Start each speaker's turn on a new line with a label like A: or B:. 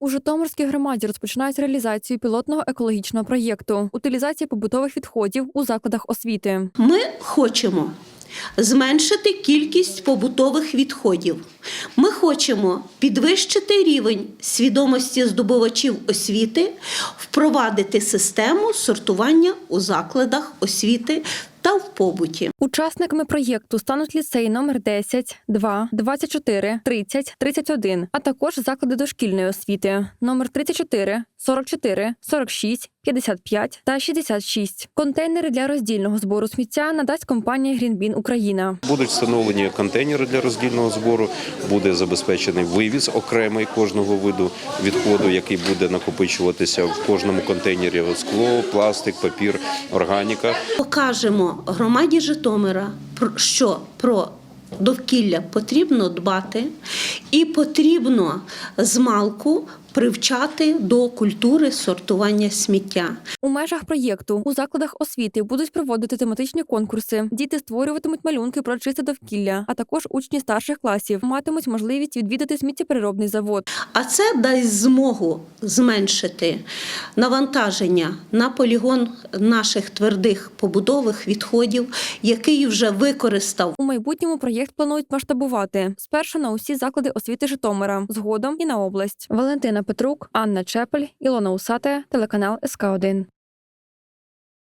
A: У Житомирській громаді розпочинають реалізацію пілотного екологічного проєкту утилізації побутових відходів у закладах освіти.
B: Ми хочемо зменшити кількість побутових відходів. Ми хочемо підвищити рівень свідомості здобувачів освіти, впровадити систему сортування у закладах освіти та в побуті.
A: Учасниками проєкту стануть ліцеї номер 10, 2, 24, 30, 31, а також заклади дошкільної освіти номер 34, 44, 46, 55 та 66. Контейнери для роздільного збору сміття надасть компанія Greenbin Україна.
C: Будуть встановлені контейнери для роздільного збору, буде забезпечений вивіз окремий кожного виду відходу, який буде накопичуватися в кожному контейнері скло, пластик, папір, органіка.
B: Покажемо громаді Житомира, що про довкілля потрібно дбати і потрібно змалку привчати до культури сортування сміття.
A: У межах проєкту у закладах освіти будуть проводити тематичні конкурси. Діти створюватимуть малюнки про чисте довкілля, а також учні старших класів матимуть можливість відвідати сміттєпереробний завод.
B: А це дасть змогу зменшити навантаження на полігон наших твердих побудових відходів, який вже використав
A: У майбутньому проєкт планують масштабувати спершу на усі заклади освіти Житомира, згодом і на область. Валентина Петрук, Анна Чепель, Ілона Усате, телеканал СК 1